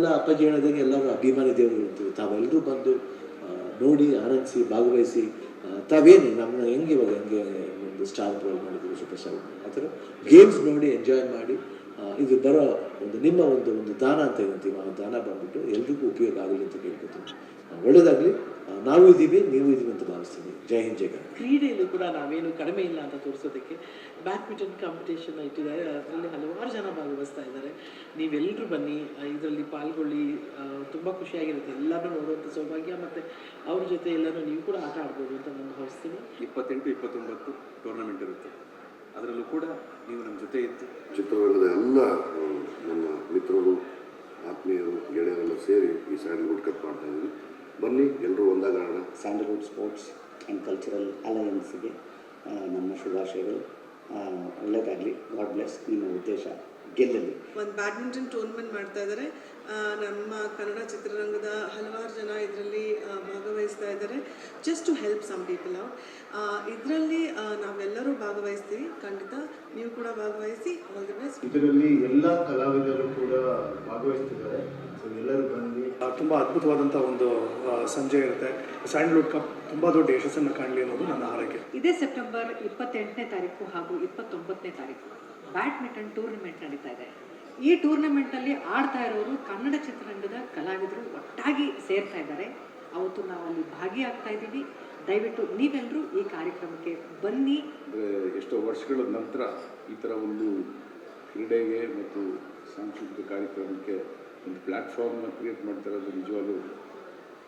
ನಾವೆಲ್ಲ ಅಪ್ಪಾಜಿ ಹೇಳಿದಂಗೆ ಎಲ್ಲರೂ ಅಭಿಮಾನಿ ದೇವರು ಇರ್ತೀವಿ ತಾವೆಲ್ಲರೂ ಬಂದು ನೋಡಿ, ಆನಂದಿಸಿ, ಭಾಗವಹಿಸಿ ತಾವೇನು ನಮ್ಮನ್ನ ಹೆಂಗೆ ಇವಾಗ ಹೆಂಗೆ ಒಂದು ಸ್ಟಾರ್ ರೋಲ್ ಮಾಡಿದ್ರು ಸೂಪರ್ ಸ್ಟಾರ್ ಆ ಥರ ಗೇಮ್ಸ್ ನೋಡಿ ಎಂಜಾಯ್ ಮಾಡಿ ಇದು ಬರೋ ಒಂದು ನಿಮ್ಮ ಒಂದು ಒಂದು ದಾನ ಅಂತ ಹೇಳ್ತೀವಿ. ಆ ದಾನ ಬಂದ್ಬಿಟ್ಟು ಎಲ್ರಿಗೂ ಉಪಯೋಗ ಆಗಲಿ ಅಂತ ಕೇಳ್ಕೊತೀನಿ ಆ, ಒಳ್ಳೇದಾಗಲಿ. ನಾವು ಇದ್ದೀವಿ ನೀವು ಇದ್ದೀವಿ ಅಂತ ಭಾವಿಸ್ತೀನಿ. ಜೈ ಹಿಂದ್ ಜೈ ಕನ್ನಡ ಕ್ರೀಡೆಯಲ್ಲೂ ಕೂಡ ನಾವೇನು ಕಡಿಮೆ ಇಲ್ಲ ಅಂತ ತೋರಿಸೋದಕ್ಕೆ ಬ್ಯಾಡ್ಮಿಂಟನ್ ಕಾಂಪಿಟೇಷನ್ ಇಟ್ಟಿದ್ದಾರೆ. ಅದರಲ್ಲಿ ಹಲವಾರು ಜನ ಭಾಗವಹಿಸ್ತಾ ಇದ್ದಾರೆ. ನೀವೆಲ್ಲರೂ ಬನ್ನಿ ಇದರಲ್ಲಿ ಪಾಲ್ಗೊಳ್ಳಿ. ತುಂಬ ಖುಷಿಯಾಗಿರುತ್ತೆ. ಎಲ್ಲರೂ ನೋಡುವಂಥ ಸೌಭಾಗ್ಯ ಮತ್ತು ಅವ್ರ ಜೊತೆ ಎಲ್ಲರೂ ನೀವು ಕೂಡ ಆಟ ಆಡ್ಬೋದು ಅಂತ ನಾನು ಭಾವಿಸ್ತೀನಿ. ಇಪ್ಪತ್ತೆಂಟು ಇಪ್ಪತ್ತೊಂಬತ್ತು ಟೂರ್ನಮೆಂಟ್ ಇರುತ್ತೆ. ಅದರಲ್ಲೂ ಕೂಡ ನೀವು ನಮ್ಮ ಜೊತೆ ಇತ್ತು ಚಿತ್ರರಂಗದ ಎಲ್ಲ ನನ್ನ ಮಿತ್ರರು ಆತ್ಮೀಯರು ಗೆಳೆಯರೆಲ್ಲ ಸೇರಿ ಈ ಸ್ಯಾಂಡಲ್ವುಡ್ ಕಪ್ ಮಾಡ್ತಾ ಇದ್ದೀವಿ. ಬನ್ನಿ ಎಲ್ಲರೂ ಒಂದಾಗೋಣ. ಸ್ಯಾಂಡಲ್ವುಡ್ ಸ್ಪೋರ್ಟ್ಸ್ ಆ್ಯಂಡ್ ಕಲ್ಚರಲ್ ಅಲಯನ್ಸ್ಗೆ ನಮ್ಮ ಶುಭಾಶಯಗಳು. ಒಳ್ಳೆಯದಾಗಲಿ ಗಾಡ್ ಬ್ಲೆಸ್. ನಿಮ್ಮ ಉದ್ದೇಶ. ಗೆಲ್ಲಲಿ. ಒಂದು ಬ್ಯಾಡ್ಮಿಂಟನ್ ಟೂರ್ನಮೆಂಟ್ ಮಾಡ್ತಾ ಇದ್ದಾರೆ ನಮ್ಮ ಕನ್ನಡ ಚಿತ್ರರಂಗದ ಹಲವಾರು ಜನ ಇದರಲ್ಲಿ ಭಾಗವಹಿಸ್ತಾ ಇದ್ದಾರೆ just to help some people ಅವ್ ಇದರಲ್ಲಿ ನಾವೆಲ್ಲರೂ ಭಾಗವಹಿಸ್ತೀವಿ. ಖಂಡಿತ ನೀವು ಕೂಡ ಭಾಗವಹಿಸಿ. ಆಲ್ ದಿ ಬೆಸ್ಟ್ ಇದರಲ್ಲಿ ಎಲ್ಲ ಕಲಾವಿದರು ಕೂಡ ಭಾಗವಹಿಸ್ತಿದ್ದಾರೆ. ಸೊ ಎಲ್ಲರೂ ಬಂದು ತುಂಬ ಅದ್ಭುತವಾದಂಥ ಒಂದು ಸಂಜೆ ಇರುತ್ತೆ. ಸ್ಯಾಂಡಲ್ವುಡ್ ಕಪ್ ತುಂಬ ದೊಡ್ಡ ಯಶಸ್ಸನ್ನು ಕಾಣಲಿ ಅನ್ನೋದು ನನ್ನ ಹಾರೈಕೆ. ಇದೇ ಸೆಪ್ಟೆಂಬರ್ ಇಪ್ಪತ್ತೆಂಟನೇ ತಾರೀಕು ಹಾಗೂ ಇಪ್ಪತ್ತೊಂಬತ್ತನೇ ತಾರೀಕು. ಬ್ಯಾಡ್ಮಿಂಟನ್ ಟೂರ್ನಮೆಂಟ್ ನಡೀತಾ ಇದೆ. ಈ ಟೂರ್ನಮೆಂಟಲ್ಲಿ ಆಡ್ತಾ ಇರೋರು ಕನ್ನಡ ಚಿತ್ರರಂಗದ ಕಲಾವಿದರು ಒಟ್ಟಾಗಿ ಸೇರ್ತಾ ಇದ್ದಾರೆ. ಅವತ್ತು ನಾವು ಅಲ್ಲಿ ಭಾಗಿಯಾಗ್ತಾ ಇದ್ದೀವಿ. ದಯವಿಟ್ಟು ನೀವೆಲ್ಲರೂ ಈ ಕಾರ್ಯಕ್ರಮಕ್ಕೆ ಬನ್ನಿ. ಎಷ್ಟೋ ವರ್ಷಗಳ ನಂತರ ಈ ಥರ ಒಂದು ಕ್ರೀಡೆಗೆ ಮತ್ತು ಸಾಂಸ್ಕೃತಿಕ ಕಾರ್ಯಕ್ರಮಕ್ಕೆ ಒಂದು ಪ್ಲ್ಯಾಟ್ಫಾರ್ಮ್ನ ಕ್ರಿಯೇಟ್ ಮಾಡ್ತಾ ಇರೋದು ನಿಜವಾಗ್ಲೂ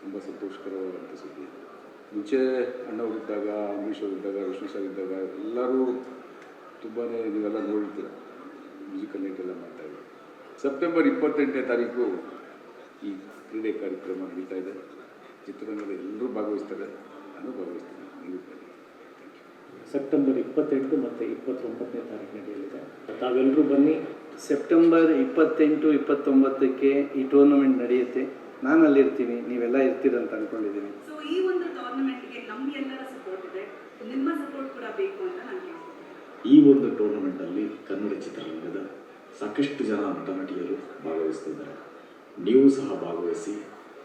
ತುಂಬ ಸಂತೋಷಕರವಾದಂಥ ಸುದ್ದಿ. ಮುಂಚೆ ಅಣ್ಣವರಿದ್ದಾಗ ಅಂಬರೀಷ್ ಅವರಿದ್ದಾಗ ವಿಷ್ಣು ಸರ್ ಇದ್ದಾಗ ಎಲ್ಲರೂ ತುಂಬಾ ನೀವೆಲ್ಲ ನೋಡಿರ್ತೀರ. ಮ್ಯೂಸಿಕಲ್ ನೈಟ್ ಎಲ್ಲ ಮಾಡ್ತಾಯಿದ್ರು ಸೆಪ್ಟೆಂಬರ್ ಇಪ್ಪತ್ತೆಂಟನೇ ತಾರೀಕು ಈ ಕ್ರೀಡೆ ಕಾರ್ಯಕ್ರಮ ನಡೀತಾ ಇದೆ. ಚಿತ್ರರಂಗದ ಎಲ್ಲರೂ ಭಾಗವಹಿಸ್ತಾರೆ. ನಾನು ಭಾಗವಹಿಸ್ತೀನಿ. ನೀವು ಬನ್ನಿ. ಸೆಪ್ಟೆಂಬರ್ ಇಪ್ಪತ್ತೆಂಟು ಮತ್ತು ಇಪ್ಪತ್ತೊಂಬತ್ತನೇ ತಾರೀಕು ನಡೆಯಲಿದೆ. ತಾವೆಲ್ಲರೂ ಬನ್ನಿ. ಸೆಪ್ಟೆಂಬರ್ ಇಪ್ಪತ್ತೆಂಟು ಇಪ್ಪತ್ತೊಂಬತ್ತಕ್ಕೆ ಈ ಟೂರ್ನಮೆಂಟ್ ನಡೆಯುತ್ತೆ. ನಾನು ಅಲ್ಲಿರ್ತೀನಿ ನೀವೆಲ್ಲ ಇರ್ತೀರ ಅಂತ ಅನ್ಕೊಂಡಿದ್ದೀನಿ. ಸೊ ಈ ಒಂದು ಟೂರ್ನಮೆಂಟ್ಗೆ ನಮ್ಗೆಲ್ಲರ ಸಪೋರ್ಟ್ ಇದೆ. ನಿಮ್ಮ ಸಪೋರ್ಟ್ ಕೂಡ ಬೇಕು ಅಂತ ನಾನು ಈ ಒಂದು ಟೂರ್ನಮೆಂಟಲ್ಲಿ ಕನ್ನಡ ಚಿತ್ರರಂಗದ ಸಾಕಷ್ಟು ಜನ ನಟ ನಟಿಯರು ಭಾಗವಹಿಸ್ತಿದ್ದಾರೆ. ನೀವು ಸಹ ಭಾಗವಹಿಸಿ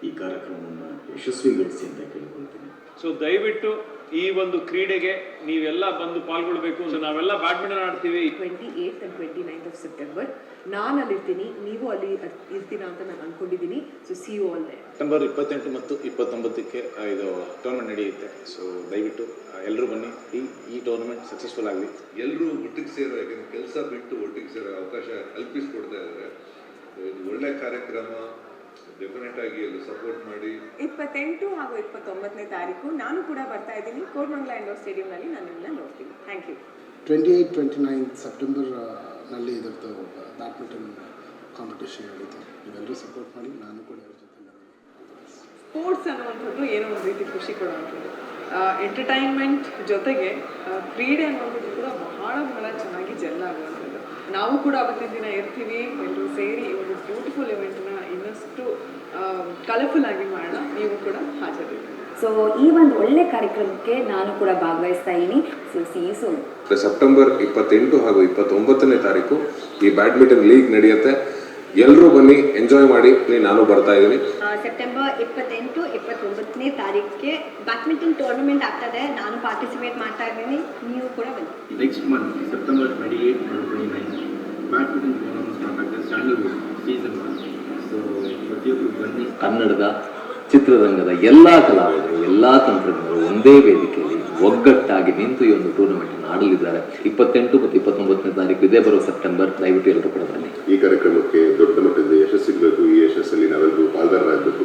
ಈ ಕಾರ್ಯಕ್ರಮವನ್ನು ಯಶಸ್ವಿಗೊಳಿಸಿ ಅಂತ ಕೇಳಿಕೊಳ್ತೀನಿ. ಸೊ ದಯವಿಟ್ಟು ಈ ಒಂದು ಕ್ರೀಡೆಗೆ ನೀವೆಲ್ಲ ಬಂದು ಪಾಲ್ಗೊಳ್ಬೇಕು ಅಂತ ನಾವೆಲ್ಲ ಬ್ಯಾಡ್ಮಿಂಟನ್ ಆಡ್ತೀವಿ. Twenty eight and twenty ninth of September ನಾನು ಅಲ್ಲಿರ್ತೀನಿ ನೀವು ಅಲ್ಲಿ ಇರ್ತೀರಾ ಅಂತ ನಾನು ಅಂದ್ಕೊಂಡಿದ್ದೀನಿ so see you all there September ಇಪ್ಪತ್ತೆಂಟು ಮತ್ತು ಇಪ್ಪತ್ತೊಂಬತ್ತಕ್ಕೆ ಇದು ಟೂರ್ನಮೆಂಟ್ ನಡೆಯುತ್ತೆ. ಸೊ ದಯವಿಟ್ಟು ಎಲ್ಲರೂ ಬನ್ನಿ. ಈ ಈ ಟೂರ್ನಮೆಂಟ್ ಸಕ್ಸಸ್ಫುಲ್ ಆಗಲಿ. ಎಲ್ಲರೂ ಒಟ್ಟಿಗೆ ಸೇರೋ ಯಾಕೆಂದ್ರೆ ಕೆಲಸ ಬಿಟ್ಟು ಒಟ್ಟಿಗೆ ಸೇರೋ ಅವಕಾಶ ಕಲ್ಪಿಸ್ಕೊಡ್ತಾ ಇದ್ದಾರೆ. ಇದು ಒಳ್ಳೆ ಕಾರ್ಯಕ್ರಮ. ಡೆಫಿನೆಟ್ ಆಗಿ ಎಲ್ಲ ಸಪೋರ್ಟ್ ಮಾಡಿ. ಇಪ್ಪತ್ತೆಂಟು ಹಾಗೂ ಇಪ್ಪತ್ತೊಂಬತ್ತನೇ ತಾರೀಕು ನಾನು ಕೂಡ ಬರ್ತಾ ಇದ್ದೀನಿ. ಕೋರ್ಮಂಗ್ಲಾ ಇಂಡೋರ್ ಸ್ಟೇಡಿಯಂನಲ್ಲಿ ನಾನು ನಿಮ್ಮನ್ನ ನೋಡ್ತೀನಿ. Thank you twenty eight twenty nine ಸೆಪ್ಟೆಂಬರ್ನಲ್ಲಿ ಇದರದ್ದು ಬ್ಯಾಡ್ಮಿಂಟನ್ ಕಾಂಪಿಟೇಷನ್ ನಡೀತು. ನೀವೆಲ್ಲರೂ ಸಪೋರ್ಟ್ ಮಾಡಿ ನಾನು ಕೂಡ ಸ್ಪೋರ್ಟ್ಸ್ ಅನ್ನುವಂಥದ್ದು ಏನೋ ಒಂದು ರೀತಿ ಖುಷಿ ಕೊಡುವಂಥದ್ದು. ಎಂಟರ್ಟೈನ್ಮೆಂಟ್ ಜೊತೆಗೆ ಕ್ರೀಡೆ ಅನ್ನುವಂಥದ್ದು ಕೂಡ ಬಹಳ ಬಹಳ ಚೆನ್ನಾಗಿ ಜೆಲ್ ಆಗುವಂಥದ್ದು. ನಾವು ಕೂಡ ಅವತ್ತಿನ ದಿನ ಇರ್ತೀವಿ ಎಲ್ಲರೂ ಸೇರಿ ಒಂದು ಬ್ಯೂಟಿಫುಲ್ ಇವೆಂಟ್ನ ಇನ್ನಷ್ಟು ಕಲರ್ಫುಲ್ ಆಗಿ ಮಾಡೋಣ ನೀವು ಕೂಡ ಹಾಜರಿ ಸೊ ಈ ಒಂದು ಒಳ್ಳೆ ಕಾರ್ಯಕ್ರಮಕ್ಕೆ ನಾನು ಕೂಡ ಭಾಗವಹಿಸ್ತಾ ಇದ್ದೀನಿ. ಸೊ ಸಿ ಸೋ ಸೆಪ್ಟೆಂಬರ್ ಇಪ್ಪತ್ತೆಂಟು ಹಾಗೂ ಇಪ್ಪತ್ತೊಂಬತ್ತನೇ ತಾರೀಕು ಈ ಬ್ಯಾಡ್ಮಿಂಟನ್ ಲೀಗ್ ನಡೆಯುತ್ತೆ. ಎಲ್ಲರೂ ಬನ್ನಿ ಎಂಜಾಯ್ ಮಾಡಿ ನಾನು ಬರ್ತಾ ಇದ್ದೀನಿ. ಸೆಪ್ಟೆಂಬರ್ ಇಪ್ಪತ್ತೆಂಟು ಇಪ್ಪತ್ತೊಂಬತ್ತನೇ ತಾರೀಕಿಗೆ ಬ್ಯಾಡ್ಮಿಂಟನ್ ಟೂರ್ನಮೆಂಟ್ ಆಗ್ತದೆ. ನಾನು ಪಾರ್ಟಿಸಿಪೇಟ್ ಮಾಡ್ತಾ ಇದ್ದೀನಿ. ನೀವು ಕೂಡ ಬನ್ನಿ. Next month September twenty eight twenty nine badminton tournament start ಆಗ್ತದೆ ಸ್ಯಾಂಡಲ್ವುಡ್ ಸೀಸನ್ ಒನ್ ಕನ್ನಡದ ಚಿತ್ರರಂಗದ ಎಲ್ಲ ಕಲಾವಿದರು ಎಲ್ಲ ತಂತ್ರಜ್ಞರು ಒಂದೇ ವೇದಿಕೆಯಲ್ಲಿ ಒಗ್ಗಟ್ಟಾಗಿ ನಿಂತು ಈ ಒಂದು ಟೂರ್ನಮೆಂಟ್ ಆಡಲಿದ್ದಾರೆ. ಇಪ್ಪತ್ತೆಂಟು ಮತ್ತು ಇಪ್ಪತ್ತೊಂಬತ್ತನೇ ತಾರೀಕು ಇದೇ ಬರೋ ಸೆಪ್ಟೆಂಬರ್ ದಯವಿಟ್ಟು ಎಲ್ಲರೂ ಕೂಡ ಬನ್ನಿ. ಈ ಕಾರ್ಯಕ್ರಮಕ್ಕೆ ದೊಡ್ಡ ಮಟ್ಟದ ಯಶಸ್ಸು ಸಿಗಬೇಕು. ಈ ಯಶಸ್ಸಲ್ಲಿ ನಾವೆಲ್ಲರೂ ಪಾಲ್ಗಾರರಾಗಬೇಕು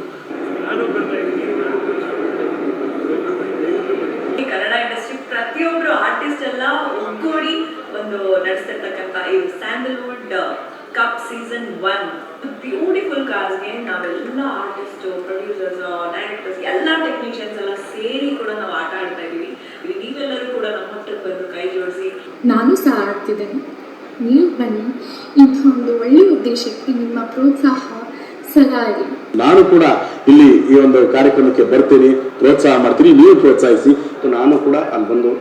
ಈ ಕನ್ನಡ ಇಂಡಸ್ಟ್ರಿ ಪ್ರತಿಯೊಬ್ರು ಆರ್ಟಿಸ್ಟ್ ಎಲ್ಲ ಒಗ್ಗೂಡಿ ಒಂದು ನಡೆಸ್ತಿರ್ತಕ್ಕಂಥ ಈ Sandalwood cup season one beautiful ಕಾರ್ಸ್ಗೆ ನಾವೆಲ್ಲ ಆರ್ಟಿಸ್ಟು ಪ್ರೊಡ್ಯೂಸರ್ಸ್ ಡೈರೆಕ್ಟರ್ಸ್ ಎಲ್ಲ ಟೆಕ್ನಿಷಿಯನ್ಸ್ ಎಲ್ಲ ಸೇರಿ ಕೂಡ ನಾವು ಆಟ ಆಡ್ತಾ ಇದ್ದೀವಿ ಇಲ್ಲಿ ನೀವೆಲ್ಲರೂ ಕೂಡ ನಮ್ಮ ಹತ್ರಕ್ಕೆ ಬಂದು ಕೈ ಜೋಡಿಸಿ ನಾನು ಸಹ ಆಡ್ತಿದ್ದೇನೆ ನೀವು ಬನ್ನಿ ಇಂಥ ಒಂದು ಒಳ್ಳೆಯ ಉದ್ದೇಶಕ್ಕೆ ನಿಮ್ಮ ಪ್ರೋತ್ಸಾಹ ಸದಾ ಇರಲಿ ನಾನು ಕೂಡ ಇಲ್ಲಿ ಈ ಒಂದು ಕಾರ್ಯಕ್ರಮಕ್ಕೆ ಬರ್ತೀನಿ ಪ್ರೋತ್ಸಾಹ ಮಾಡ್ತೀನಿ ನೀವು ಪ್ರೋತ್ಸಾಹಿಸಿ. ನಾನು ಕೂಡ ಅಲ್ಲಿ ಬಂದು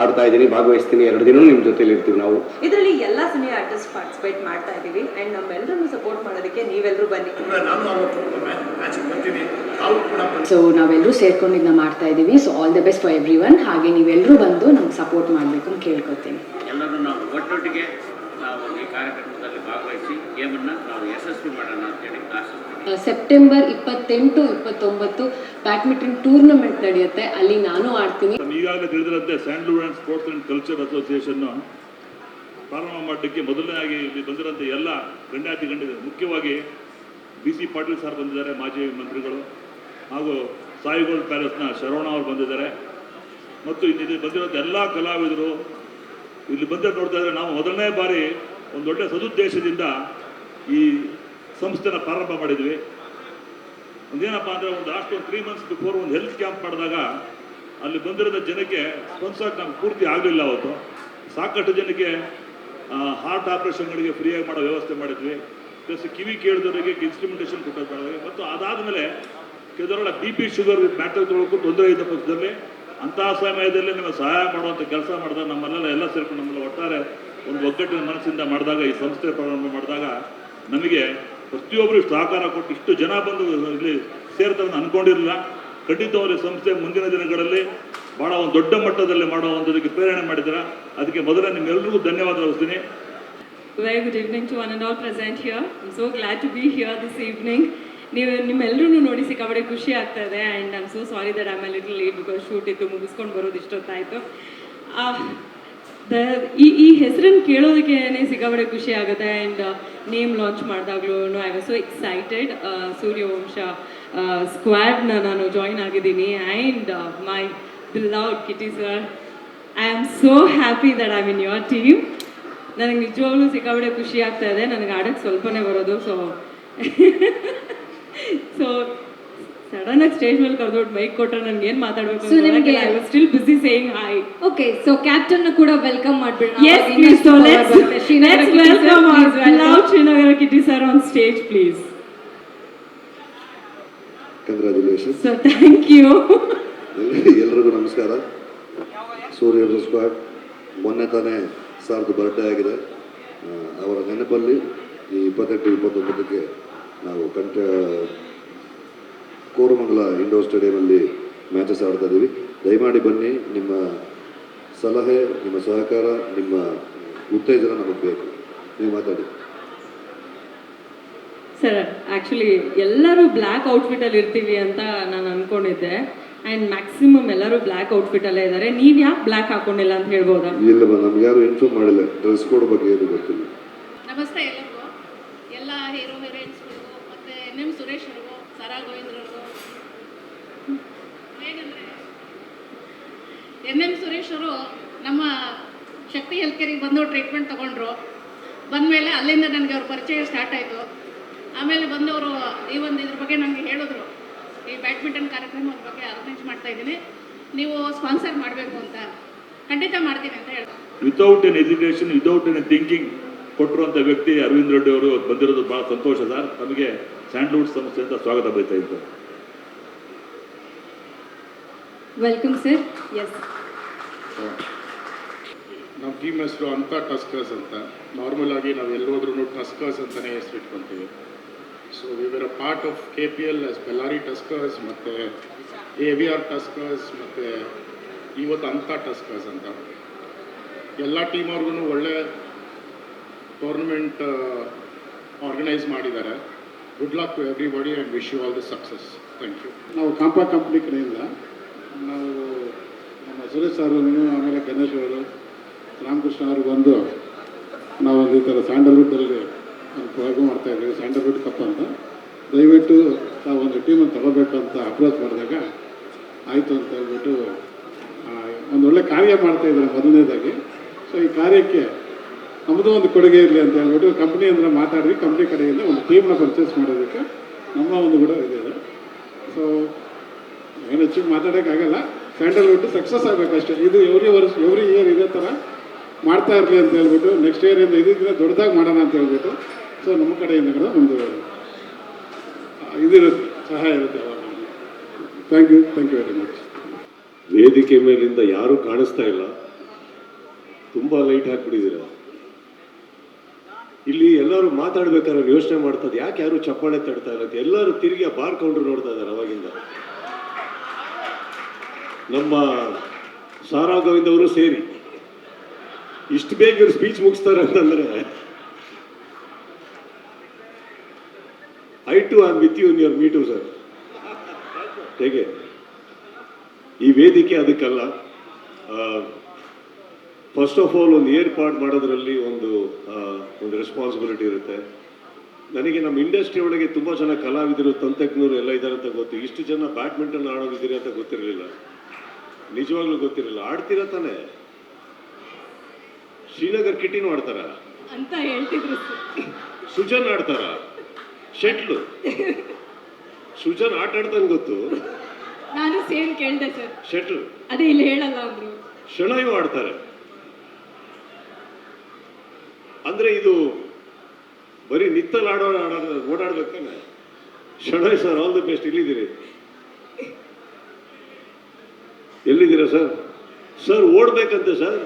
ಆಡ್ತಾ ಇದ್ದೀನಿ ಭಾಗವಹಿಸ್ತೀನಿ ಎರಡು ದಿನ ನಿಮ್ಮ ಜೊತೆಲಿ ಇರ್ತೀವಿ ನಾವು. ಇದರಲ್ಲಿ ಎಲ್ಲ ಸಿನಿ ಆರ್ಟಿಸ್ಟ್ ಪಾರ್ಟಿಸಿಪೇಟ್ ಮಾಡ್ತಾ ಇದ್ದೀವಿ. ಅಂಡ್ ನಮ್ಮೆಲ್ಲರನ್ನು ಸಪೋರ್ಟ್ ಮಾಡೋದಕ್ಕೆ ನೀವೆಲ್ಲರೂ ಬನ್ನಿ. ಸೊ ನಾವೆಲ್ಲರೂ ಸೇರ್ಕೊಂಡಿದ್ದ ಮಾಡ್ತಾ ಇದ್ದೀವಿ. So all the best for every one ಹಾಗೆ ನೀವೆಲ್ಲರೂ ಬಂದು ನಮ್ಗೆ ಸಪೋರ್ಟ್ ಮಾಡಬೇಕು ಅಂತ ಕೇಳ್ಕೊತೀನಿ ಎಲ್ಲರೂ ನಾವು ಒಟ್ಟೊಟ್ಟಿಗೆ ನಾವು ಈ ಭಾಗವಹಿಸಿ ಗೇಮನ್ನು ನಾವು ಯಶಸ್ವಿ ಮಾಡೋಣ ಅಂತೇಳಿ ಆಶಿಸ್ತೀನಿ. ಸೆಪ್ಟೆಂಬರ್ ಇಪ್ಪತ್ತೆಂಟು ಇಪ್ಪತ್ತೊಂಬತ್ತು ಬ್ಯಾಡ್ಮಿಂಟನ್ ಟೂರ್ನಮೆಂಟ್ ನಡೆಯುತ್ತೆ. ಅಲ್ಲಿ ನಾನು ಆಡ್ತೀನಿ. ಈಗಾಗಲೇ ತಿಳಿದಿರಂತೆ sand and sports and culture association ಪ್ರಾರಂಭ ಮಾಡಲಿಕ್ಕೆ ಮೊದಲನೇದಾಗಿ ಇಲ್ಲಿ ಬಂದಿರೋಂಥ ಎಲ್ಲ ಗಂಡಾತಿ ಗಂಡಿದೆ ಮುಖ್ಯವಾಗಿ ಬಿ ಸಿ ಪಾಟೀಲ್ ಸರ್ ಬಂದಿದ್ದಾರೆ ಮಾಜಿ ಮಂತ್ರಿಗಳು ಹಾಗೂ ಸಾಯಿಗೋಲ್ಡ್ ಪ್ಯಾಲೇಸ್ನ ಶರವಣ ಅವರು ಬಂದಿದ್ದಾರೆ. ಮತ್ತು ಇಲ್ಲಿ ಬಂದಿರೋಂಥ ಎಲ್ಲ ಕಲಾವಿದರು ಇಲ್ಲಿ ಬಂದ ನೋಡ್ತಾ ಇದ್ರೆ ನಾವು ಮೊದಲನೇ ಬಾರಿ ಒಂದು ದೊಡ್ಡ ಸದುದ್ದೇಶದಿಂದ ಈ ಸಂಸ್ಥೆನ ಪ್ರಾರಂಭ ಮಾಡಿದ್ವಿ. ಒಂದೇನಪ್ಪ ಅಂದರೆ ಒಂದು ಲಾಸ್ಟ್ ಒಂದು ತ್ರೀ ಮಂತ್ಸ್ ಬಿಫೋರ್ ಒಂದು ಹೆಲ್ತ್ ಕ್ಯಾಂಪ್ ಮಾಡಿದಾಗ ಅಲ್ಲಿ ಬಂದಿರೋದ ಜನಕ್ಕೆ ಸ್ಪನ್ಸರ್ ನಮ್ಗೆ ಪೂರ್ತಿ ಆಗಲಿಲ್ಲ ಅವತ್ತು. ಸಾಕಷ್ಟು ಜನಕ್ಕೆ ಹಾರ್ಟ್ ಆಪ್ರೇಷನ್ಗಳಿಗೆ ಫ್ರೀಯಾಗಿ ಮಾಡೋ ವ್ಯವಸ್ಥೆ ಮಾಡಿದ್ವಿ. ಪ್ಲಸ್ ಕಿವಿ ಕೇಳಿದವರಿಗೆ ಇನ್ಸ್ಟ್ರುಮೆಂಟೇಷನ್ ಕೊಟ್ಟು ಮತ್ತು ಅದಾದಮೇಲೆ ಕೆಲವರೆಲ್ಲ ಬಿ ಪಿ ಶುಗರ್ ಮ್ಯಾಟರ್ ತೊಗೊಳಕ್ಕೂ ತೊಂದರೆ ಇದ್ದ ಪಕ್ಷದಲ್ಲಿ. ಅಂತಹ ಸಮಯದಲ್ಲಿ ನಿಮಗೆ ಸಹಾಯ ಮಾಡುವಂಥ ಕೆಲಸ ಮಾಡಿದಾಗ ನಮ್ಮಲ್ಲೆಲ್ಲ ಎಲ್ಲ ಸೇರ್ಕೊಂಡು ನಮ್ಮಲ್ಲಿ ಒಟ್ಟಾರೆ ಒಂದು ಒಗ್ಗಟ್ಟಿನ ಮನಸ್ಸಿಂದ ಮಾಡಿದಾಗ ಈ ಸಂಸ್ಥೆ ಪ್ರಾರಂಭ ಮಾಡಿದಾಗ ನಮಗೆ ಪ್ರತಿಯೊಬ್ಬರು ಸಹಕಾರ ಕೊಟ್ಟು ಇಷ್ಟು ಜನ ಬಂದು ಇಲ್ಲಿ ಸೇರ್ತಾರೆ ಅಂತ ಅನ್ಕೊಂಡಿರಲಿಲ್ಲ. ಖಂಡಿತವಾಗ್ಲೂ ಸಂಸ್ಥೆ ಮುಂದಿನ ದಿನಗಳಲ್ಲಿ ಭಾಳ ಒಂದು ದೊಡ್ಡ ಮಟ್ಟದಲ್ಲಿ ಮಾಡೋ ಒಂದಕ್ಕೆ ಪ್ರೇರಣೆ ಮಾಡಿದ್ದೀರ. ಅದಕ್ಕೆ ಮೊದಲ ನಿಮ್ಮೆಲ್ಲರಿಗೂ ಧನ್ಯವಾದ ತಿಳಿಸ್ತೀನಿ. Very good evening to one and all present here. I'm so glad to be here this evening. ನೀವು ನಿಮ್ಮೆಲ್ಲರೂ ನೋಡಿ ಸಿಕ್ಕಾಬಡೆ ಖುಷಿ ಆಗ್ತಾ ಇದೆ. And um so sorry that I'm little late because shoot ಇತ್ತು ಮುಗಿಸ್ಕೊಂಡು ಬರೋದು ಇಷ್ಟೊತ್ತಾಯಿತು. ಈ ಈ ಹೆಸರನ್ನು ಕೇಳೋದಕ್ಕೆ ಸಿಕ್ಕಾಬಡೆ ಖುಷಿ ಆಗುತ್ತೆ and name launch ಮಾಡಿದಾಗ್ಲೂ I was so excited Suryavansha ಸ್ಕ್ವಾಡ್ನ ನಾನು ಜಾಯಿನ್ ಆಗಿದ್ದೀನಿ and my love Kitty sir I am so happy that I mean your team ನನಗೆ ನಿಜವಾಗ್ಲೂ ಸಿಕ್ಕಾಬಡೆ ಖುಷಿ ಆಗ್ತಾ ಇದೆ. ನನಗೆ ಆಡೋಕ್ಕೆ ಸ್ವಲ್ಪನೇ ಬರೋದು ಸೊ ಸೊ ಸಡನ್ನಾಗಿ ಸ್ಟೇಜ್ ಮೇಲೆ ಕರೆದೊಟ್ಟು ಮೈಕ್ ಕೊಟ್ಟರೆ ನನ್ಗೆ ಏನ್ ಮಾತಾಡಬೇಕು So ನಿಮ್ಗೆ- I was still busy saying hi okay so captain ಕೂಡ ವೆಲ್ಕಮ್ ಮಾಡ್ಬಿಡೋಣ Yes, please. Let's So power let's, welcome please our. Thank you Kitty sir on stage, please. Congratulation So thank you. ಎಲ್ರಿಗೂ ನಮಸ್ಕಾರ ಸೂರ್ಯ squad ಮೊನ್ನೆ ತಾನೇ ಸಾರ್ದು birthday ಆಗಿದೆ ಆ, ಅವರ ನೆನಪಲ್ಲಿ ಈ ಇಪ್ಪತ್ತೆಂಟು ಇಪ್ಪತ್ತೊಂಬತ್ತಕ್ಕೆ ನಾವು ಕಂಠ ಕೋರಮಂಗಲ ಇಂಡೋರ್ ಸ್ಟೇಡಿಯಮಲ್ಲಿ ಮ್ಯಾಚಸ್ ಆಡ್ತಾ ಇದ್ದೀವಿ. ದಯಮಾಡಿ ಬನ್ನಿ ನಿಮ್ಮ ಸಲಹೆ ನಿಮ್ಮ ಸಹಕಾರ ನಿಮ್ಮ ಉತ್ತೇಜನ ನಮಗೆ ಬೇಕು. ನೀವು ಮಾತಾಡಿ. ಸರ್ ಆ್ಯಕ್ಚುಲಿ ಎಲ್ಲರೂ ಬ್ಲ್ಯಾಕ್ ಔಟ್ಫಿಟಲ್ಲಿ ಇರ್ತೀವಿ ಅಂತ ನಾನು ಅಂದ್ಕೊಂಡಿದ್ದೆ ಆ್ಯಂಡ್ ಮ್ಯಾಕ್ಸಿಮಮ್ ಎಲ್ಲರೂ ಬ್ಲ್ಯಾಕ್ ಔಟ್ಫಿಟಲ್ಲೇ ಇದ್ದಾರೆ ನೀವು ಯಾಕೆ ಬ್ಲ್ಯಾಕ್ ಹಾಕೊಂಡಿಲ್ಲ ಅಂತ ಹೇಳ್ಬೋದಾ? ಇಲ್ಲ ನಮ್ಗೆ ಯಾರು ಇನ್ಫಾರ್ಮ್ ಮಾಡಿಲ್ಲ. ಡ್ರೆಸ್ ಕೋಡ್ ಬಗ್ಗೆ ಏನು ಗೊತ್ತಿಲ್ಲ. ನಮಸ್ತೆ ಎಲ್ಲರಿಗೂ. ಎಲ್ಲ ಹೀರೋ ಹೀರೋಯಿನ್ಸ್ಗಳಿಗೂ ಮತ್ತು ಎನ್ ಎಂ ಸುರೇಶ್ ಅವರು ಸರಾ ಗೋವಿಂದ್ರವ್ರಿಗೂ ಎನ್ ಎಂ ಸುರೇಶ್ ಅವರು ನಮ್ಮ ಶಕ್ತಿ ಹೆಲ್ತ್ ಕೇರಿಗೆ ಬಂದು ಟ್ರೀಟ್ಮೆಂಟ್ ತೊಗೊಂಡ್ರು. ಬಂದಮೇಲೆ ಅಲ್ಲಿಂದ ನನಗೆ ಅವ್ರ ಪರಿಚಯ ಸ್ಟಾರ್ಟ್ ಆಯಿತು. ಆಮೇಲೆ ಬಂದವರು ಈ ಒಂದು ಇದ್ರ ಬಗ್ಗೆ ನನಗೆ ಹೇಳಿದ್ರು. ಈ ಬ್ಯಾಡ್ಮಿಂಟನ್ ಕಾರ್ಯಕ್ರಮದ ಬಗ್ಗೆ ಅರೇಂಜ್ ಮಾಡ್ತಾ ಇದ್ದೀನಿ. ನೀವು ಸ್ಪಾನ್ಸರ್ ಮಾಡಬೇಕು ಅಂತ. ಖಂಡಿತ ಮಾಡ್ತೀನಿ ಅಂತ ಹೇಳಿ without an education without an thinking ಕೊಟ್ಟಿರುವಂಥ ವ್ಯಕ್ತಿ ಅರವಿಂದ್ ರೆಡ್ಡಿ ಅವರು ಬಂದಿರೋದು ಭಾಳ ಸಂತೋಷ ಸರ್. ನಮಗೆ ಸ್ಯಾಂಡ್ಲ್ವುಡ್ ಸಂಸ್ಥೆಯಿಂದ ಸ್ವಾಗತ ಬೈತಾ ಇದ್ದಾರೆ ವೆಲ್ಕಮ್ ಸರ್ ಎಸ್ ನಮ್ಮ ಟೀಮ್ ಹೆಸರು ಅಂತ ಟಸ್ಕರ್ಸ್ ಅಂತ. ನಾರ್ಮಲ್ ಆಗಿ ನಾವು ಎಲ್ಲೋದ್ರೂ ಟಸ್ಕರ್ಸ್ ಅಂತಲೇ ಹೆಸರು ಇಟ್ಕೊತೀವಿ. So we are a part of K P L S Bellary tuskers ಮತ್ತು ಎ ವಿ ಆರ್ ಟಸ್ಕರ್ಸ್ ಮತ್ತು ಇವತ್ತು ಅಂತ ಟಸ್ಕರ್ಸ್ ಅಂತ. ಎಲ್ಲ ಟೀಮ್ ಅವ್ರಿಗೂ ಒಳ್ಳೆ ಟೂರ್ನಮೆಂಟ್ ಆರ್ಗನೈಸ್ ಮಾಡಿದ್ದಾರೆ. Good luck to everybody and wish you all the success thank you ನಾವು ಕಾಂಪಾ ಕಂಪ್ನಿ ಕಡೆಯಿಂದ ನಾವು ನಮ್ಮ ಸುರೇಶ್ ಸರ್ ಆಮೇಲೆ ಗಣೇಶ್ ಅವರು, ರಾಮಕೃಷ್ಣ ಅವರು ಬಂದು ನಾವೊಂದು ಈ ಥರ ಸ್ಯಾಂಡಲ್ವುಡ್ಡಲ್ಲಿ ಒಂದು ಪ್ರಯೋಗ ಮಾಡ್ತಾ ಇದ್ದೀವಿ, ಸ್ಯಾಂಡಲ್ವುಡ್ ಕಪ್ ಅಂತ. ದಯವಿಟ್ಟು ನಾವು ಒಂದು ಟೀಮನ್ನು ತಗೋಬೇಕು ಅಂತ ಅಪ್ರೋಚ್ ಮಾಡಿದಾಗ ಆಯಿತು ಅಂತ ಹೇಳ್ಬಿಟ್ಟು ಒಂದು ಒಳ್ಳೆ ಕಾರ್ಯ ಮಾಡ್ತಾ ಇದ್ದಾರೆ ಮೊದಲನೇದಾಗಿ. ಸೊ ಈ ಕಾರ್ಯಕ್ಕೆ ನಮ್ಮದು ಒಂದು ಕೊಡುಗೆ ಇರಲಿ ಅಂತ ಹೇಳ್ಬಿಟ್ಟು ಕಂಪ್ನಿ ಅಂದರೆ ಮಾತಾಡಿ ಕಂಪ್ನಿ ಕಡೆಯಿಂದ ಒಂದು ಟೀಮ್ನ ಪರ್ಚೇಸ್ ಮಾಡೋದಕ್ಕೆ ನಮ್ಮ ಒಂದು ಕೂಡ ಇದೆ ಸೊ ಏನು ಹೆಚ್ಚಿಗೆ ಮಾತಾಡೋಕ್ಕಾಗಲ್ಲ. ಸ್ಯಾಂಡಲ್ವುಡ್ ಸಕ್ಸಸ್ ಆಗಬೇಕಷ್ಟೇ ಇದು ಎವ್ರಿ ವರ್ಷ ಎವ್ರಿ ಇಯರ್ ಇದೇ ಥರ ಮಾಡ್ತಾ ಇರಲಿ ಅಂತ ಹೇಳ್ಬಿಟ್ಟು ನೆಕ್ಸ್ಟ್ ಇಯರಿಂದ ಇದಕ್ಕಿಂತ ದೊಡ್ಡದಾಗಿ ಮಾಡೋಣ ಅಂತ ಹೇಳ್ಬಿಟ್ಟು ಸೊ ನಮ್ಮ ಕಡೆಯಿಂದ ಕೂಡ ಒಂದು ಇದಿರುತ್ತೆ, ಸಹಾಯ ಇರುತ್ತೆ thank you thank you very much ವೇದಿಕೆ ಮೇಲಿಂದ ಯಾರೂ ಕಾಣಿಸ್ತಾ ಇಲ್ಲ. ತುಂಬ ಲೈಟ್ ಹಾಕ್ಬಿಟ್ಟಿದ್ದೀರ. ಇಲ್ಲಿ ಎಲ್ಲರೂ ಮಾತಾಡ್ಬೇಕಾದ್ರೆ ಯೋಚನೆ ಮಾಡ್ತದೆ, ಯಾಕೆ ಯಾರು ಚಪ್ಪಾಳೆ ತಡ್ತಾ ಇಲ್ಲ ಎಲ್ಲರೂ ತಿರುಗಿ ಆ ಬಾರ್ ಕೌಂಟರ್ ನೋಡ್ತಾ ಇದ್ದಾರೆ ಅವಾಗಿಂದ. ನಮ್ಮ ಸಾರಾ ಗೋವಿಂದ್ ಅವರು ಸೇರಿ. ಇಷ್ಟು ಬೇಗ ಇವರು ಸ್ಪೀಚ್ ಮುಗಿಸ್ತಾರೆ ಅಂತಂದ್ರೆ I to on with you in your me too sir ಹೇಗೆ? ಈ ವೇದಿಕೆ ಅದಕ್ಕಲ್ಲ. ಫಸ್ಟ್ ಆಫ್ ಆಲ್ ಒಂದು ಏರ್ಪಾಡು ಮಾಡೋದ್ರಲ್ಲಿ ಒಂದು ಒಂದು ರೆಸ್ಪಾನ್ಸಿಬಿಲಿಟಿ ಇರುತ್ತೆ. ನನಗೆ ನಮ್ಮ ಇಂಡಸ್ಟ್ರಿ ಒಳಗೆ ತುಂಬ ಜನ ಕಲಾವಿದರು, ತಂತ್ರಜ್ಞರು ಎಲ್ಲ ಇದ್ದಾರೆ ಅಂತ ಗೊತ್ತು. ಇಷ್ಟು ಜನ ಬ್ಯಾಡ್ಮಿಂಟನ್ ಆಡೋದಿದ್ದೀರಿ ಅಂತ ಗೊತ್ತಿರಲಿಲ್ಲ. ನಿಜವಾಗ್ಲೂ ಗೊತ್ತಿರಲ್ಲ. ಆಡ್ತೀರಾ ತಾನೆ? ಶ್ರೀನಗರ್ ಕಿಟ್ಟಿನೂ ಆಡ್ತಾರ? ಅಂತ ಹೇಳ್ತಿದ್ರು ಸುಜನ್ ಆಡ್ತಾರ? ಶೆಟ್ಲು? ಸುಜನ್ ಆಟ ಆಡ್ತಾನೆ ಗೊತ್ತು? ನಾನು ಸೇಮ್ ಕೇಳಿದೆ ಸರ್. ಶೆಟ್ಲ್? ಅದೇ ಇಲ್ಲಿ ಹೇಳಲ್ಲ ಅವರು ಶಣಯು ಆಡ್ತಾರೆ. ಅಂದ್ರೆ ಇದು ಬರೀ ನಿತ್ತಲ್ ಆಡೋ ಆಡೋದು ಓಡಾಡ್ಬೇಕಾನೆ ಶಣಯ್ ಸರ್ ಆಲ್ ದಿ ಬೆಸ್ಟ್ ಇಲ್ಲಿದ್ದೀರಿ. ಎಲ್ಲಿದ್ದೀರಾ sir? Sir, ಓಡ್ಬೇಕಂತೆ sir.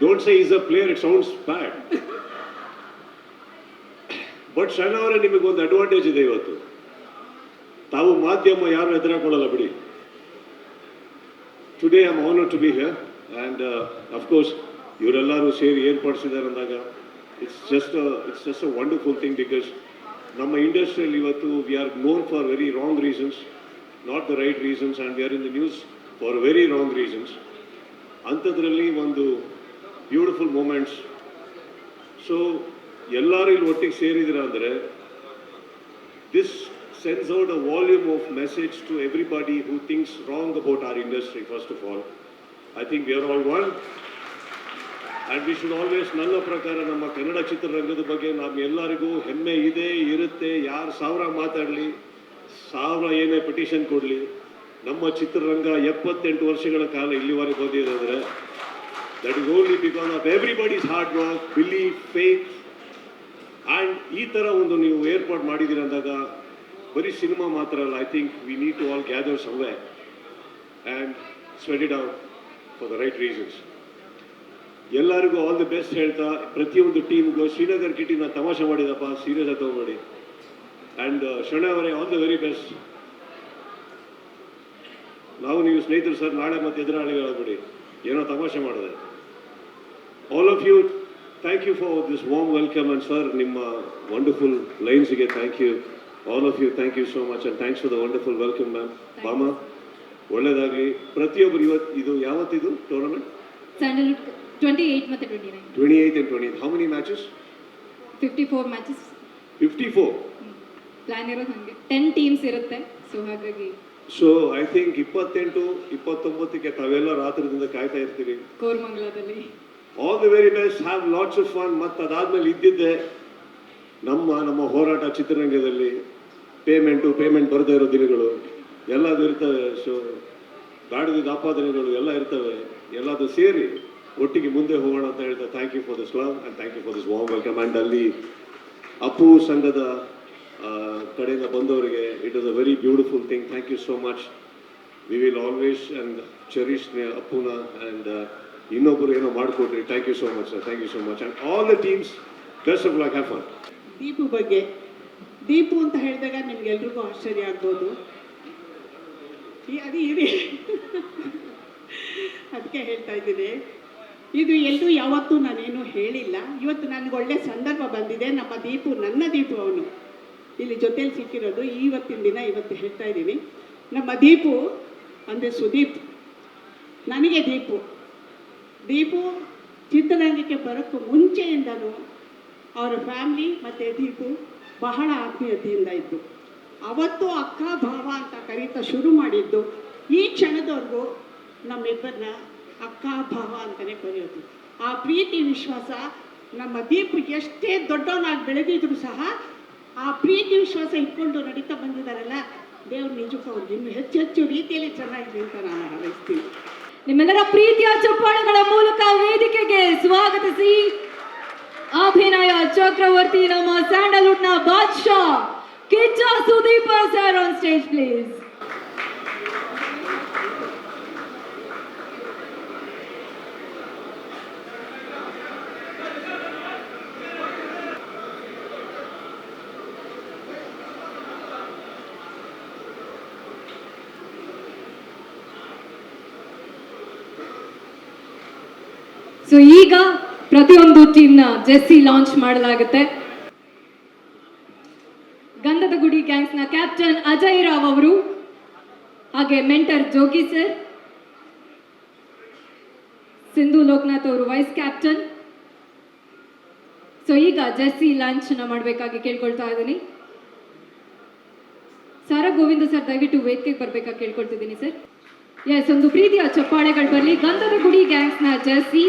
Don't say is a player it sounds bad but Sharana ಅವರೇ ನಿಮಗೊಂದು ಅಡ್ವಾಂಟೇಜ್ ಇದೆ ಇವತ್ತು. ತಾವು ಮಾಧ್ಯಮ ಯಾರು ಎದುರಾಕೊಳ್ಳಲ್ಲ ಬಿಡಿ. Today I'm honour to be here and of course ಇವರೆಲ್ಲರೂ ಸೇರಿ ಏರ್ಪಡಿಸಿದ್ದಾರೆ ಅಂದಾಗ it's just it's just a wonderful thing because ನಮ್ಮ ಇಂಡಸ್ಟ್ರಿಯಲ್ಲಿ ಇವತ್ತು we are known for very wrong reasons not the right reasons and we are in the news for very wrong reasons ಅಂಥದ್ರಲ್ಲಿ ಒಂದು beautiful moments so ಎಲ್ಲರೂ ಇಲ್ಲಿ ಒಟ್ಟಿಗೆ ಸೇರಿದಿರ ಅಂದರೆ this sends out a volume of message to everybody who thinks wrong about our industry, first of all. I think we are all one. And we should always ನನ್ನ ಪ್ರಕಾರ ನಮ್ಮ ಕನ್ನಡ ಚಿತ್ರರಂಗದ ಬಗ್ಗೆ ನಮ್ಮ ಎಲ್ಲರಿಗೂ ಹೆಮ್ಮೆ ಇದೆ, ಇರುತ್ತೆ. ಯಾರು ಸಾವಿರ ಮಾತಾಡಲಿ, ಸಾವಿರ ಏನೇ ಪಿಟಿಷನ್ ಕೊಡಲಿ, ನಮ್ಮ ಚಿತ್ರರಂಗ ಎಪ್ಪತ್ತೆಂಟು ವರ್ಷಗಳ ಕಾಲ ಇಲ್ಲಿವರೆಗೆ ಬಂದಿದೆ ಅಂದರೆ that is only because of everybody's hard work belief faith and ಈ ಥರ ಒಂದು ನೀವು ಏರ್ಪಾಡು ಮಾಡಿದ್ದೀರ ಅಂದಾಗ, ಬರೀ ಸಿನಿಮಾ ಮಾತ್ರ ಅಲ್ಲ I think we need to all gather someway and sorted it out for the right reasons ಎಲ್ಲರಿಗೂ ಆಲ್ ದಿ ಬೆಸ್ಟ್ ಹೇಳ್ತಾ ಪ್ರತಿಯೊಂದು ಟೀಮ್ಗೂ ಶ್ರೀನಗರ್ ಕಿಟಿನ ತಮಾಷೆ ಮಾಡಿದಪ್ಪ ಸೀರಿಯಸ್ ಆಗಿ ತಗೊಬೇಡಿ ಆ್ಯಂಡ್ ಶರಣೆ ಅವರೇ ಆಲ್ ದ ವೆರಿ ಬೆಸ್ಟ್ ನಾವು ನೀವು ಸ್ನೇಹಿತರು ಸರ್ ನಾಳೆ ಮತ್ತೆ ಎದುರಾಳಿಗಳಾಗ್ಬಿಡಿ ಏನೋ ತಮಾಷೆ ಮಾಡಿದೆ. All of you thank you for this warm welcome and sir ನಿಮ್ಮ wonderful ಲೈನ್ಸ್ಗೆ thank you all of you thank you so much and thanks for the wonderful welcome ma'am ಬಾಮ ಒಳ್ಳೇದಾಗಲಿ. ಪ್ರತಿಯೊಬ್ಬರು ಇವತ್ತು ಇದು ಯಾವತ್ತಿದು ಟೂರ್ನಮೆಂಟ್ ಸ್ಯಾಂಡಲ್ವುಡ್ ಟ್ವೆಂಟಿ ಏಯ್ಟ್ ಮತ್ತು twenty nine twenty eight and twenty how many matches fifty four matches fifty four ಇರೋದು ಹಾಗೆ. Ten teams ಇರುತ್ತೆ. ಸೊ ಹಾಗಾಗಿ ಸೊ ಐ ಥಿಂಕ್ ಇಪ್ಪತ್ತೆಂಟು ಇಪ್ಪತ್ತೊಂಬತ್ತಕ್ಕೆ ತಾವೆಲ್ಲ ರಾತ್ರಿದಿಂದ ಕಾಯ್ತಾ ಇರ್ತೀರಿ. ಕೋರಮಂಗಲದಲ್ಲಿ. All the very best have lots of fun ಮತ್ತು ಅದಾದ್ಮೇಲೆ ಇದ್ದಿದ್ದೆ ನಮ್ಮ ನಮ್ಮ ಹೋರಾಟ ಚಿತ್ರರಂಗದಲ್ಲಿ. ಪೇಮೆಂಟು ಪೇಮೆಂಟ್ ಬರದೇ ಇರೋ ದಿನಗಳು. ಎಲ್ಲದು ಇರ್ತವೆ. ಸೊ ಗಾಡಿದ ಆಪಾದನೆಗಳು ಎಲ್ಲ ಇರ್ತವೆ. ಎಲ್ಲದು ಸೇರಿ. ಒಟ್ಟಿಗೆ ಮುಂದೆ ಹೋಗೋಣ ಅಂತ ಹೇಳ್ತಾ thank you for this love and thank you for this warm welcome and ಅಲ್ಲಿ ಅಪ್ಪು ಸಂಘದ ಕಡೆಯಿಂದ ಬಂದವರಿಗೆ it is a very beautiful thing thank you so much we will always and cherish ಅಪ್ಪುನ and ಇನ್ನೊಬ್ಬರು ಏನೋ ಮಾಡಿಕೊಟ್ರಿ thank you so much sir thank you so much and all the teams best of luck have fun Deepu ಬಗ್ಗೆ, ದೀಪು ಅಂತ ಹೇಳಿದಾಗ ನಿಮ್ಗೆಲ್ರಿಗೂ ಆಶ್ಚರ್ಯ ಆಗ್ಬೋದು. ಅದು ಇರಿ. ಅದಕ್ಕೆ ಹೇಳ್ತಾ ಇದ್ದೀನಿ. ಇದು ಎಲ್ಲೂ ಯಾವತ್ತೂ ನಾನೇನು ಹೇಳಿಲ್ಲ. ಇವತ್ತು ನನಗೆ ಒಳ್ಳೆ ಸಂದರ್ಭ ಬಂದಿದೆ. ನಮ್ಮ ದೀಪು, ನನ್ನ ದೀಪು ಅವನು. ಇಲ್ಲಿ ಜೊತೆಲಿ ಸಿಕ್ಕಿರೋದು ಇವತ್ತಿನ ದಿನ ಇವತ್ತು ಹೇಳ್ತಾ ಇದ್ದೀನಿ. ನಮ್ಮ ದೀಪು ಅಂದರೆ ಸುದೀಪ್. ನನಗೆ ದೀಪು. ದೀಪು ಚಿತ್ರರಂಗಕ್ಕೆ ಬರೋಕ್ಕೂ ಮುಂಚೆಯಿಂದನೂ ಅವರ ಫ್ಯಾಮ್ಲಿ ಮತ್ತು ದೀಪು ಬಹಳ ಆತ್ಮೀಯತೆಯಿಂದ ಇತ್ತು ಅವತ್ತು ಅಕ್ಕ, ಭಾವ ಅಂತ ಕರೀತಾ ಶುರು ಮಾಡಿದ್ದು. ಈ ಕ್ಷಣದವರೆಗೂ ನಮ್ಮಿಬ್ಬರನ್ನ ಅಕ್ಕ ಭಾವ ಅಂತಲೇ ಕರೆಯೋದು. ಆ ಪ್ರೀತಿ ವಿಶ್ವಾಸ ನಮ್ಮ ದೀಪು ಎಷ್ಟೇ ದೊಡ್ಡವನಾಗಿ ಬೆಳೆದಿದ್ರು ಸಹ ಆ ಪ್ರೀತಿ ವಿಶ್ವಾಸ ಇಟ್ಕೊಂಡು ನಡೀತಾ ಬಂದಿದ್ದಾರಲ್ಲ, ದೇವ್ರು ನಿಜಕ್ಕೂ ಅವ್ರಿಗೆ ಇನ್ನು ಹೆಚ್ಚು ಹೆಚ್ಚು ರೀತಿಯಲ್ಲಿ ಚೆನ್ನಾಗಿದೆ ಅಂತ ನಾನು ಹಾರೈಸ್ತೀನಿ ನಿಮ್ಮೆಲ್ಲರ ಪ್ರೀತಿಯ ಚಪ್ಪಾಳೆಗಳ ಮೂಲಕ ವೇದಿಕೆಗೆ ಸ್ವಾಗತಿಸಿ. ಅಭಿನಯ ಚಕ್ರವರ್ತಿ ನಮ್ಮ ನ ಬಾದ್ಶಾ, Kichcha Sudeep sir on stage please. So ಈಗ ಪ್ರತಿಯೊಂದು ಟೀಮ್ನ ಜೆಸ್ಸಿ ಲಾಂಚ್ ಮಾಡಲಾಗುತ್ತೆ. ಗಂಧದ ಗುಡಿ ಗ್ಯಾಂಗ್ಸ್ನ ಕ್ಯಾಪ್ಟನ್ ಅಜಯ್ ರಾವ್ ಅವರು, ಹಾಗೆ ಮೆಂಟರ್ ಜೋಗಿ ಸರ್ ಸಿಂಧು ಲೋಕನಾಥ್ ಅವರು ವೈಸ್ ಕ್ಯಾಪ್ಟನ್ ಸೊ ಈಗ ಜೆಸ್ಸಿ ಲಾಂಚ್ನ ಮಾಡಬೇಕಾಗಿ ಕೇಳ್ಕೊಳ್ತಾ ಇದ್ದೀನಿ. ಸಾರ ಗೋವಿಂದ ಸರ್ ದಯವಿಟ್ಟು ವೇದಿಕೆಗೆ ಬರಬೇಕಾಗಿ ಕೇಳ್ಕೊಳ್ತಿದ್ದೀನಿ ಸರ್ ಎಸ್ ಒಂದು ಪ್ರೀತಿಯ ಚಪ್ಪಾಳೆಗಳು ಬರಲಿ. Gandhada Gudi ಗ್ಯಾಂಗ್ಸ್ನ Jessie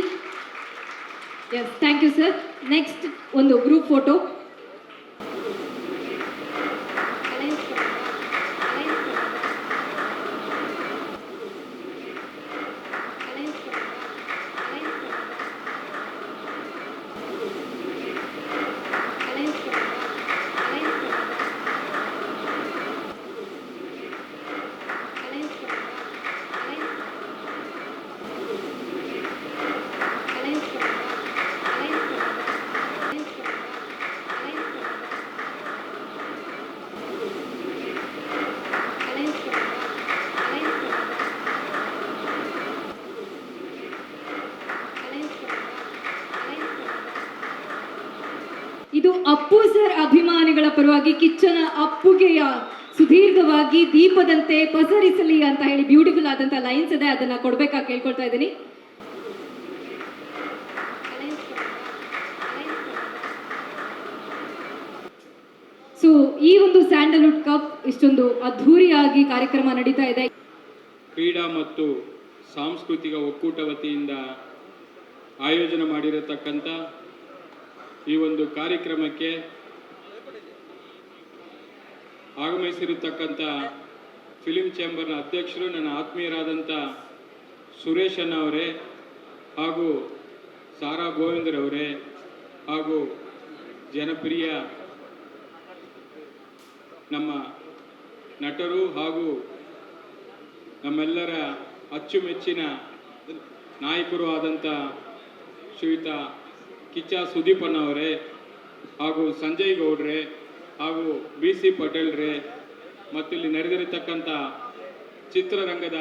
yes thank you sir next ಒಂದು ಗ್ರೂಪ್ ಫೋಟೋ ಇದು ಅಪ್ಪು ಸರ್ ಅಭಿಮಾನಿಗಳ ಪರವಾಗಿ ಕಿಚ್ಚನ ಅಪ್ಪುಗೆಯ ಸುದೀರ್ಘವಾಗಿ ದೀಪದಂತೆ ಪಸರಿಸಲಿ ಅಂತ ಹೇಳಿ ಬ್ಯೂಟಿಫುಲ್ ಆದಂತ ಲೈನ್ಸ್ ಇದೆ, ಅದನ್ನ ಕೊಡ್ಬೇಕಾಗಿ ಕೇಳ್ಕೊಳ್ತಾ ಇದ್ದೀನಿ. ಸೊ ಈ ಒಂದು ಸ್ಯಾಂಡಲ್ವುಡ್ ಕಪ್ ಇಷ್ಟೊಂದು ಅದ್ಧೂರಿಯಾಗಿ ಕಾರ್ಯಕ್ರಮ ನಡೀತಾ ಇದೆ. ಕ್ರೀಡಾ ಮತ್ತು ಸಾಂಸ್ಕೃತಿಕ ಒಕ್ಕೂಟ ವತಿಯಿಂದ ಆಯೋಜನೆ ಮಾಡಿರತಕ್ಕಂಥ ಈ ಒಂದು ಕಾರ್ಯಕ್ರಮಕ್ಕೆ ಆಗಮಿಸಿರತಕ್ಕಂಥ ಫಿಲಿಂ ಚೇಂಬರ್ನ ಅಧ್ಯಕ್ಷರು, ನನ್ನ ಆತ್ಮೀಯರಾದಂಥ ಸುರೇಶ್ ಅನ್ನವರೇ ಅವರೇ ಹಾಗೂ ಸಾರಾ ಗೋವಿಂದರವರೇ ಹಾಗೂ ಜನಪ್ರಿಯ ನಮ್ಮ ನಟರು ಹಾಗೂ ನಮ್ಮೆಲ್ಲರ ಅಚ್ಚುಮೆಚ್ಚಿನ ನಾಯಕರು ಆದಂಥ ಶ್ರೀಯುತ ಕಿಚ್ಚ ಸುದೀಪಣ್ಣವರೇ ಹಾಗೂ ಸಂಜಯ್ ಗೌಡ್ರೆ ಹಾಗೂ ಬಿ ಸಿ ಪಟೇಲ್ರೇ ಮತ್ತಿಲ್ಲಿ ನಡೆದಿರತಕ್ಕಂಥ ಚಿತ್ರರಂಗದ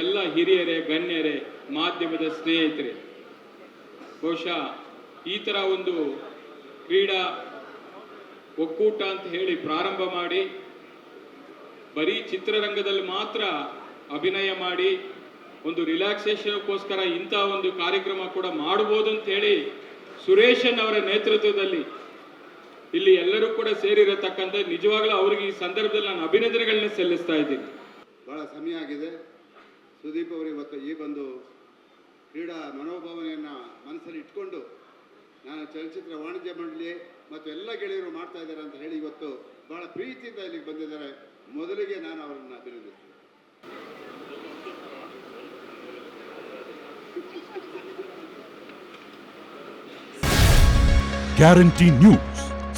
ಎಲ್ಲ ಹಿರಿಯರೇ, ಗಣ್ಯರೇ, ಮಾಧ್ಯಮದ ಸ್ನೇಹಿತರೆ, ಬಹುಶಃ ಈ ಥರ ಒಂದು ಕ್ರೀಡಾ ಒಕ್ಕೂಟ ಅಂತ ಹೇಳಿ ಪ್ರಾರಂಭ ಮಾಡಿ, ಬರೀ ಚಿತ್ರರಂಗದಲ್ಲಿ ಮಾತ್ರ ಅಭಿನಯ ಮಾಡಿ, ಒಂದು ರಿಲ್ಯಾಕ್ಸೇಷನ್ಗೋಸ್ಕರ ಇಂಥ ಒಂದು ಕಾರ್ಯಕ್ರಮ ಕೂಡ ಮಾಡ್ಬೋದು ಅಂತ ಹೇಳಿ ಸುರೇಶನ್ ಅವರ ನೇತೃತ್ವದಲ್ಲಿ ಇಲ್ಲಿ ಎಲ್ಲರೂ ಕೂಡ ಸೇರಿರತಕ್ಕಂಥ ನಿಜವಾಗ್ಲೂ ಅವ್ರಿಗೆ ಈ ಸಂದರ್ಭದಲ್ಲಿ ನಾನು ಅಭಿನಂದನೆಗಳನ್ನ ಸಲ್ಲಿಸ್ತಾ ಇದ್ದೀನಿ. ಬಹಳ ಸಮಯ ಆಗಿದೆ. ಸುದೀಪ್ ಅವರು ಇವತ್ತು ಈ ಬಂದು ಕ್ರೀಡಾ ಮನೋಭಾವನೆಯನ್ನು ಮನಸ್ಸಲ್ಲಿ ಇಟ್ಕೊಂಡು ನಾನು ಚಲನಚಿತ್ರ ವಾಣಿಜ್ಯ ಮಂಡಳಿ ಮತ್ತು ಎಲ್ಲ ಗೆಳೆಯರು ಮಾಡ್ತಾ ಇದ್ದಾರೆ ಅಂತ ಹೇಳಿ ಇವತ್ತು ಬಹಳ ಪ್ರೀತಿಯಿಂದ ಇಲ್ಲಿಗೆ ಬಂದಿದ್ದಾರೆ. ಮೊದಲಿಗೆ ನಾನು ಅವರನ್ನು ಅಭಿನಂದಿಸ್ತೀನಿ. Guarantee news